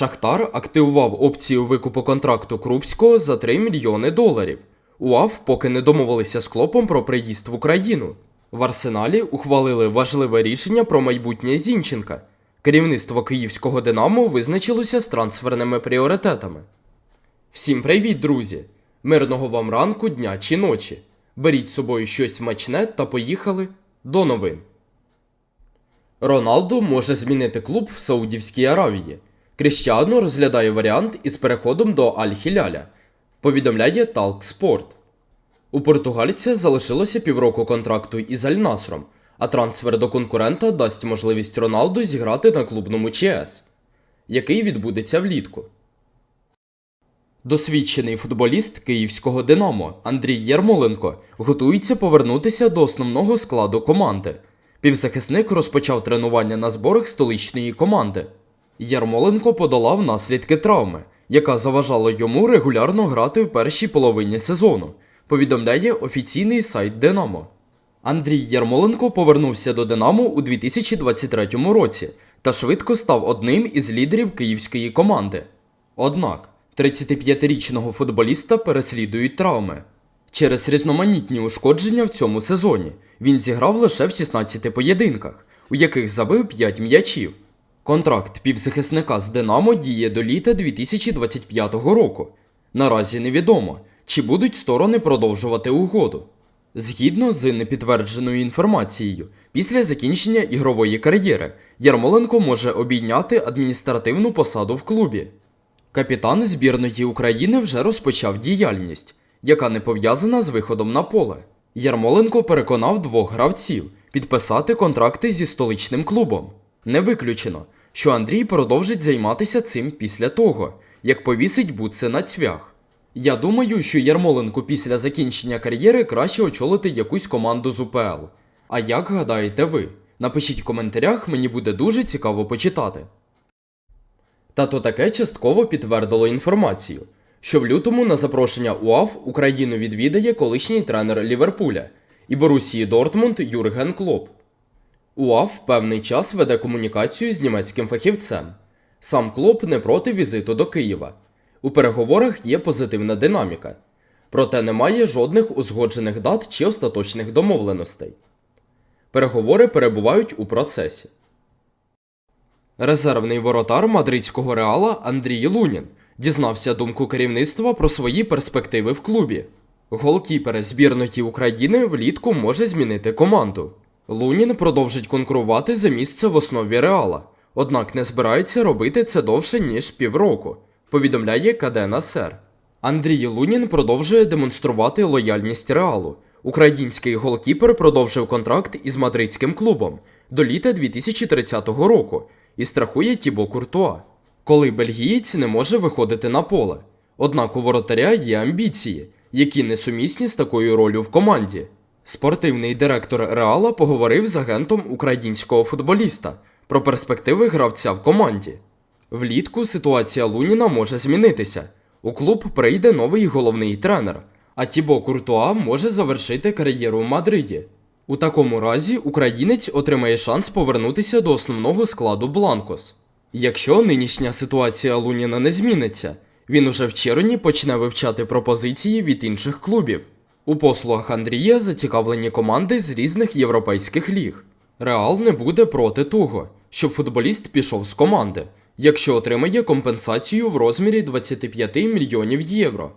Шахтар активував опцію викупу контракту Крупського за 3 мільйони доларів. УАФ поки не домовилися з клопом про приїзд в Україну. В Арсеналі ухвалили важливе рішення про майбутнє Зінченка. Керівництво київського Динамо визначилося з трансферними пріоритетами. Всім привіт, друзі! Мирного вам ранку, дня чи ночі. Беріть з собою щось смачне та поїхали до новин. Роналду може змінити клуб в Саудівській Аравії. Кріщану розглядає варіант із переходом до Аль-Хіляля. Повідомляє Талк Спорт. У португальця залишилося півроку контракту із Аль-Насром, а трансфер до конкурента дасть можливість Роналду зіграти на клубному ЧС, який відбудеться влітку. Досвідчений футболіст київського Динамо Андрій Ярмоленко готується повернутися до основного складу команди. Півзахисник розпочав тренування на зборах столичної команди. Ярмоленко подолав наслідки травми, яка заважала йому регулярно грати в першій половині сезону, повідомляє офіційний сайт Динамо. Андрій Ярмоленко повернувся до Динамо у 2023 році та швидко став одним із лідерів київської команди. Однак 35-річного футболіста переслідують травми. Через різноманітні ушкодження в цьому сезоні він зіграв лише в 16 поєдинках, у яких забив 5 м'ячів. Контракт півзахисника з Динамо діє до літа 2025 року. Наразі невідомо, чи будуть сторони продовжувати угоду. Згідно з непідтвердженою інформацією, після закінчення ігрової кар'єри Ярмоленко може обійняти адміністративну посаду в клубі. Капітан збірної України вже розпочав діяльність, яка не пов'язана з виходом на поле. Ярмоленко переконав двох гравців підписати контракти зі столичним клубом. Не виключено, що Андрій продовжить займатися цим після того, як повісить бутси на цвях. Я думаю, що Ярмоленку після закінчення кар'єри краще очолити якусь команду з УПЛ. А як гадаєте ви? Напишіть в коментарях, мені буде дуже цікаво почитати. Та то таке частково підтвердило інформацію, що в лютому на запрошення УАФ Україну відвідає колишній тренер Ліверпуля і Борусії Дортмунд Юрген Клоп. УАФ певний час веде комунікацію з німецьким фахівцем. Сам Клоп не проти візиту до Києва. У переговорах є позитивна динаміка, проте немає жодних узгоджених дат чи остаточних домовленостей. Переговори перебувають у процесі. Резервний воротар мадридського реала Андрій Лунін дізнався думку керівництва про свої перспективи в клубі. Голкіпер збірної України влітку може змінити команду. Лунін продовжить конкурувати за місце в основі реала, однак не збирається робити це довше ніж півроку, повідомляє КД Насер. Андрій Лунін продовжує демонструвати лояльність реалу. Український голкіпер продовжив контракт із мадридським клубом до літа 2030 року і страхує Тібо Куртуа, коли бельгієць не може виходити на поле. Однак у воротаря є амбіції, які несумісні з такою ролью в команді. Спортивний директор Реала поговорив з агентом українського футболіста про перспективи гравця в команді. Влітку ситуація Луніна може змінитися. У клуб прийде новий головний тренер, а Тібо Куртуа може завершити кар'єру в Мадриді. У такому разі українець отримає шанс повернутися до основного складу Бланкос. Якщо нинішня ситуація Луніна не зміниться, він уже в червні почне вивчати пропозиції від інших клубів. У послугах Андрія зацікавлені команди з різних європейських ліг. Реал не буде проти того, щоб футболіст пішов з команди, якщо отримає компенсацію в розмірі 25 мільйонів євро.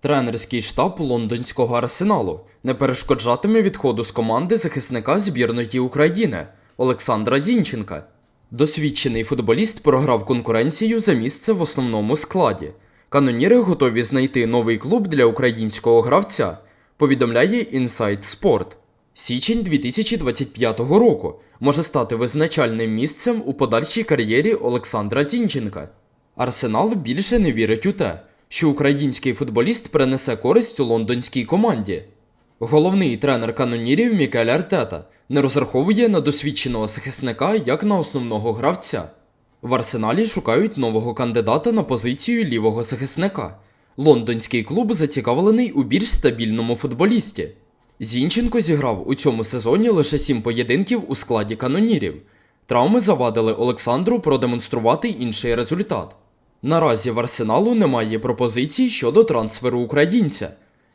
Тренерський штаб лондонського арсеналу не перешкоджатиме відходу з команди захисника збірної України Олександра Зінченка. Досвідчений футболіст програв конкуренцію за місце в основному складі. Каноніри готові знайти новий клуб для українського гравця, повідомляє Inside Sport. Січень 2025 року може стати визначальним місцем у подальшій кар'єрі Олександра Зінченка. Арсенал більше не вірить у те, що український футболіст принесе користь у лондонській команді. Головний тренер канонірів Мікель Артета не розраховує на досвідченого захисника як на основного гравця. В арсеналі шукають нового кандидата на позицію лівого захисника. Лондонський клуб зацікавлений у більш стабільному футболісті. Зінченко зіграв у цьому сезоні лише 7 поєдинків у складі канонірів Травми завадили Олександру продемонструвати інший результат. Наразі в Арсеналу немає пропозицій щодо трансферу українця.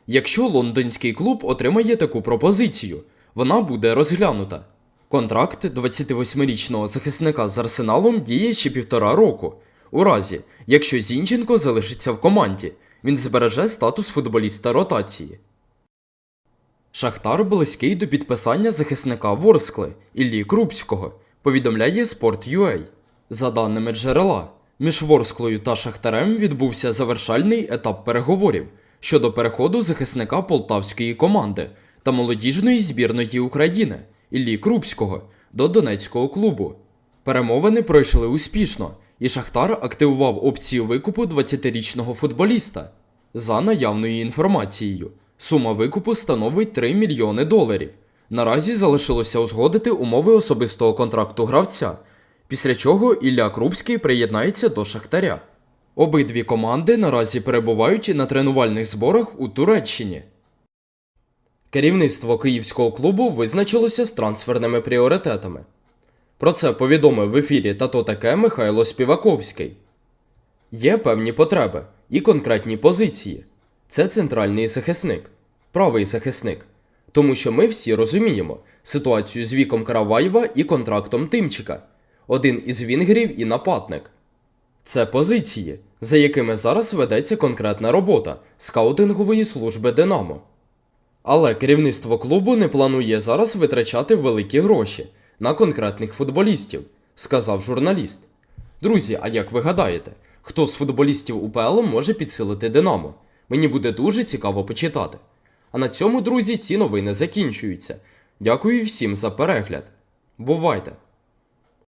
Якщо лондонський клуб отримає таку пропозицію, вона буде розглянута. Контракт 28-річного захисника з Арсеналом діє ще півтора року. У разі, якщо Зінченко залишиться в команді, він збереже статус футболіста ротації. Шахтар близький до підписання захисника Ворскли Іллі Крупського, повідомляє Sport.ua. За даними джерела, між Ворсклою та Шахтарем відбувся завершальний етап переговорів щодо переходу захисника полтавської команди та молодіжної збірної України Іллі Крупського до Донецького клубу. Перемовини пройшли успішно, і Шахтар активував опцію викупу 20-річного футболіста. За наявною інформацією, сума викупу становить 3 мільйони доларів. Наразі залишилося узгодити умови особистого контракту гравця, після чого Ілля Крупський приєднається до Шахтаря. Обидві команди наразі перебувають на тренувальних зборах у Туреччині. Керівництво київського клубу визначилося з трансферними пріоритетами. Про це повідомив в ефірі «Тато таке Михайло Співаковський. Є певні потреби і конкретні позиції. Це центральний захисник, правий захисник. Тому що ми всі розуміємо ситуацію з віком Караваєва і контрактом Тимчика, один із вінгерів і нападник. Це позиції, за якими зараз ведеться конкретна робота скаутингової служби Динамо. Але керівництво клубу не планує зараз витрачати великі гроші на конкретних футболістів, сказав журналіст. Друзі, а як ви гадаєте, хто з футболістів УПЛ може підсилити Динамо? Мені буде дуже цікаво почитати. А на цьому, друзі, ці новини закінчуються. Дякую всім за перегляд. Бувайте!